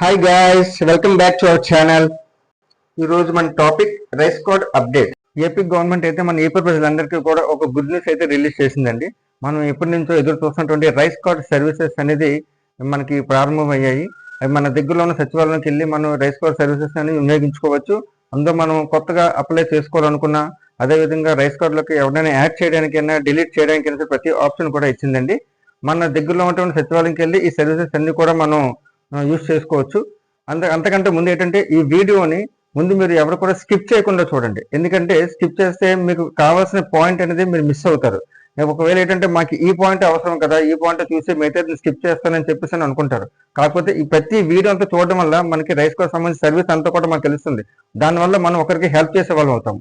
Hi guys welcome back to our channel ఈ రోజు మన topic rice card update. AP government అయితే మన ఏపీ ప్రజలందరికీ కూడా ఒక గుడ్ న్యూస్ అయితే రిలీజ్ చేసిందండి. మనం ఎప్పటి నుంచో ఎదురు చూస్తున్నటువంటి రైస్ కార్డ్ సర్వీసెస్ అనేది మనకి ప్రారంభమయ్యాయి. అవి మన దగ్గరలో ఉన్న సచివాలయంకి వెళ్ళి మనం రైస్ కార్డ్ సర్వీసెస్ అనేది వినియోగించుకోవచ్చు. అందులో మనం కొత్తగా అప్లై చేసుకోవాలనుకున్నా అదేవిధంగా రైస్ కార్డులోకి ఎవరైనా యాడ్ చేయడానికైనా డిలీట్ చేయడానికైనా ప్రతి ఆప్షన్ కూడా ఇచ్చిందండి. మన దగ్గరలో ఉన్నటువంటి సచివాలయంకి వెళ్ళి ఈ సర్వీసెస్ అన్ని కూడా మనం యూస్ చేసుకోవచ్చు. అంత అంతకంటే ముందు ఏంటంటే ఈ వీడియోని ముందు మీరు ఎవరు కూడా స్కిప్ చేయకుండా చూడండి. ఎందుకంటే స్కిప్ చేస్తే మీకు కావాల్సిన పాయింట్ అనేది మీరు మిస్ అవుతారు. ఒకవేళ ఏంటంటే మాకు ఈ పాయింట్ అవసరం కదా ఈ పాయింట్ చూసి మిగతా స్కిప్ చేస్తానని చెప్పేసి అని అనుకుంటారు. కాకపోతే ఈ ప్రతి వీడియో అంతా చూడడం వల్ల మనకి రైస్ కార్డ్ సంబంధించిన సర్వీస్ అంతా కూడా మనకు తెలుస్తుంది. దానివల్ల మనం ఒకరికి హెల్ప్ చేసే వాళ్ళం అవుతాం.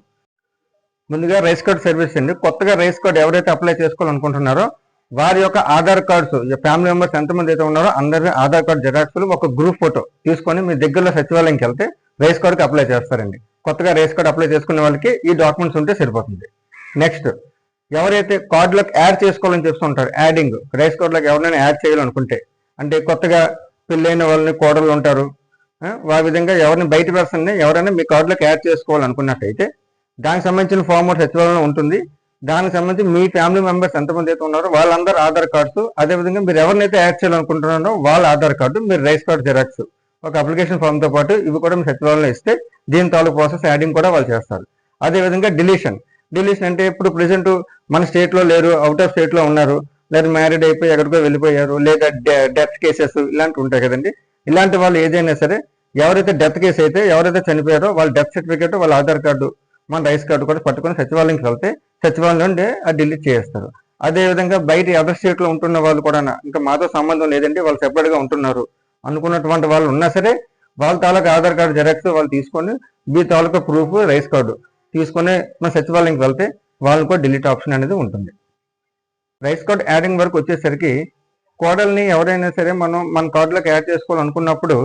ముందుగా రైస్ కార్డ్ సర్వీస్ అండి. కొత్తగా రైస్ కార్డ్ ఎవరైతే అప్లై చేసుకోవాలనుకుంటున్నారో వారి యొక్క ఆధార్ కార్డ్స్ ఫ్యామిలీ మెంబర్స్ ఎంతమంది అయితే ఉన్నారో అందరి ఆధార్ కార్డ్ జెరాక్స్లు ఒక గ్రూప్ ఫోటో తీసుకొని మీ దగ్గరలో సచివాలయంకి వెళ్తే రైస్ కార్డ్కి అప్లై చేస్తారండి. కొత్తగా రైస్ కార్డ్ అప్లై చేసుకునే వాళ్ళకి ఈ డాక్యుమెంట్స్ ఉంటే సరిపోతుంది. నెక్స్ట్ ఎవరైతే కార్డులకు యాడ్ చేసుకోవాలని చెప్తుంటారు యాడింగ్ రైస్ కార్డులకు ఎవరైనా యాడ్ చేయాలనుకుంటే అంటే కొత్తగా పెళ్ళైన వాళ్ళని కోడలు ఉంటారు ఆ, విధంగా ఎవరిని బయట పర్సన్ని ఎవరైనా మీ కార్డులకు యాడ్ చేసుకోవాలనుకున్నట్టయితే దానికి సంబంధించిన ఫామ్ సచివాలయం ఉంటుంది. దానికి సంబంధించి మీ ఫ్యామిలీ మెంబర్స్ ఎంతమంది అయితే ఉన్నారో వాళ్ళందరూ ఆధార్ కార్డ్స్ అదేవిధంగా మీరు ఎవరినైతే యాడ్ చేయాలనుకుంటున్నారో వాళ్ళ ఆధార్ కార్డు మీరు రైస్ కార్డు జెరాక్స్ ఒక అప్లికేషన్ ఫామ్తో పాటు ఇవి కూడా మీ సచివాలయంలో ఇస్తే దీని తాలూకు ప్రాసెస్ యాడింగ్ కూడా వాళ్ళు చేస్తారు. అదేవిధంగా డిలీషన్ డిలీషన్ అంటే ఇప్పుడు ప్రెసెంట్ మన స్టేట్లో లేరు అవుట్ ఆఫ్ స్టేట్లో ఉన్నారు లేదా మ్యారీడ్ అయిపోయి ఎక్కడికో వెళ్ళిపోయారు లేదా డెత్ కేసెస్ ఇలాంటివి ఉంటాయి కదండి. ఇలాంటి వాళ్ళు ఏదైనా సరే ఎవరైతే డెత్ కేసు అయితే ఎవరైతే చనిపోయారో వాళ్ళ డెత్ సర్టిఫికేట్ వాళ్ళ ఆధార్ కార్డు మన రైస్ కార్డు కూడా పట్టుకొని సచివాలయంకి వెళ్తే సచివాలయం నుండి అది డిలీట్ చేస్తారు అదేవిధంగా బయట అదర్ స్టేట్లో ఉంటున్న వాళ్ళు కూడా ఇంకా మాతో సంబంధం లేదండి వాళ్ళు సెపరేట్గా ఉంటున్నారు. అనుకున్నటువంటి వాళ్ళు ఉన్నా సరే వాళ్ళ తాలూకా ఆధార్ కార్డు జెరాక్స్ వాళ్ళు తీసుకొని మీ తాలూకా ప్రూఫ్ రైస్ కార్డు తీసుకొని మన సచివాలయంకి వెళ్తే వాళ్ళకు కూడా డిలీట్ ఆప్షన్ అనేది ఉంటుంది. రైస్ కార్డ్ యాడింగ్ వరకు వచ్చేసరికి కోడల్ని ఎవరైనా సరే మనం మన కార్డులోకి యాడ్ చేసుకోవాలనుకున్నప్పుడు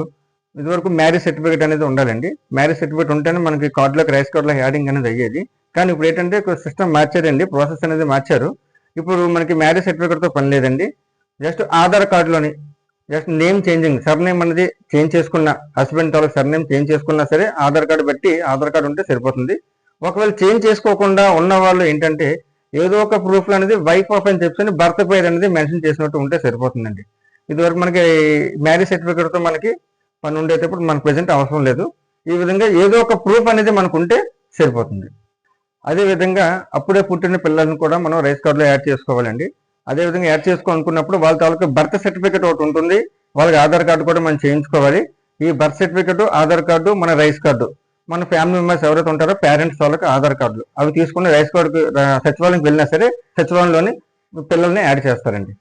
ఇదివరకు మ్యారేజ్ సర్టిఫికేట్ అనేది ఉండాలండి. మ్యారేజ్ సర్టిఫికేట్ ఉంటేనే మనకి కార్డులోకి రైస్ కార్డులో యాడింగ్ అనేది అయ్యేది. కానీ ఇప్పుడు ఏంటంటే సిస్టమ్ మార్చారండి ప్రాసెస్ అనేది మార్చారు. ఇప్పుడు మనకి మ్యారేజ్ సర్టిఫికేట్తో పని లేదండి. జస్ట్ ఆధార్ కార్డులోని just name changing surname అనేది చేంజ్ చేసుకున్న హస్బెండ్ తాలూకు సర్ నేమ్ చేంజ్ చేసుకున్నా సరే ఆధార్ కార్డు బట్టి ఆధార్ కార్డు ఉంటే సరిపోతుంది. ఒకవేళ చేంజ్ చేసుకోకుండా ఉన్న వాళ్ళు ఏంటంటే ఏదో ఒక ప్రూఫ్ అనేది వైఫ్ ఆఫ్ అని చెప్పి భర్త పేరు అనేది మెన్షన్ చేసినట్టు ఉంటే సరిపోతుందండి. ఇదివరకు మనకి మ్యారేజ్ సర్టిఫికేట్తో మనకి పని ఉండేటప్పుడు మనకు ప్రెజెంట్ అవసరం లేదు. ఈ విధంగా ఏదో ఒక ప్రూఫ్ అనేది మనకు ఉంటే సరిపోతుంది. అదే విధంగా అప్పుడే పుట్టిన పిల్లల్ని కూడా మనం రైస్ కార్డులో యాడ్ చేసుకోవాలండి. అదే విధంగా యాడ్ చేసుకోవాలనుకున్నప్పుడు వాళ్ళ తాలూకు బర్త్ సర్టిఫికేట్ ఒకటి ఉంటుంది. వాళ్ళకి ఆధార్ కార్డు కూడా మనం చేయించుకోవాలి. ఈ బర్త్ సర్టిఫికేట్ ఆధార్ కార్డు మన రైస్ కార్డు. మన ఫ్యామిలీ మెంబర్స్ ఎవరైతే ఉంటారో పేరెంట్స్ వాళ్ళకి ఆధార్ కార్డులు. అవి తీసుకుని రైస్ కార్డుకి సచివాలయంకి వెళ్ళినా సరే సచివాలయంలోని పిల్లల్ని యాడ్ చేస్తారండి.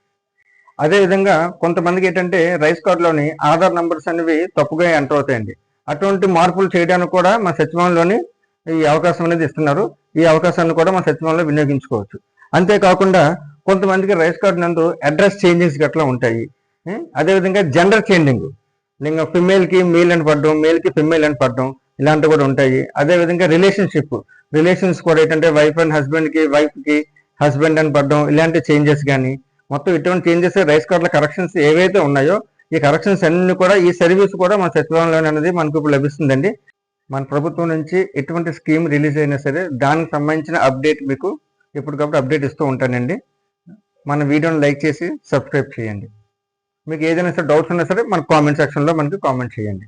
అదే విధంగా కొంతమందికి ఏంటంటే రైస్ కార్డులోని ఆధార్ నంబర్స్ అనేవి తప్పుగా ఎంటర్ అవుతాయండి. అటువంటి మార్పులు చేయడానికి కూడా మన సచివాలయంలోని ఈ అవకాశం అనేది ఇస్తున్నారు. ఈ అవకాశాన్ని కూడా మన సచివాలయంలో వినియోగించుకోవచ్చు. అంతేకాకుండా కొంతమందికి రైస్ కార్డు నందు అడ్రస్ చేంజెస్ గట్లా ఉంటాయి. అదేవిధంగా జెండర్ చేంజింగ్. లింగ ఫిమేల్కి మేల్ అని పడడం మేల్కి ఫిమేల్ అని పడడం ఇలాంటివి కూడా ఉంటాయి. అదే విధంగా రిలేషన్షిప్. రిలేషన్స్ కూడా ఏంటంటే వైఫ్ అండ్ హస్బెండ్కి హస్బెండ్ అని పడడం ఇలాంటి చేంజెస్ కానీ మొత్తం ఇటువంటి చేంజెస్ రైస్ కార్డుల కరెక్షన్స్ ఏవైతే ఉన్నాయో ఈ కరెక్షన్స్ అన్ని కూడా ఈ సర్వీస్ కూడా మన సచివాలయంలో అనేది మనకు ఇప్పుడు లభిస్తుందండి. మన ప్రభుత్వం నుంచి ఎటువంటి స్కీమ్ రిలీజ్ అయినా సరే దానికి సంబంధించిన అప్డేట్ మీకు ఎప్పటికప్పుడు అప్డేట్ ఇస్తూ ఉంటానండి. మన వీడియోని లైక్ చేసి సబ్స్క్రైబ్ చేయండి. మీకు ఏదైనా సరే డౌట్స్ ఉన్నా సరే మన కామెంట్ సెక్షన్లో మనకి కామెంట్ చేయండి.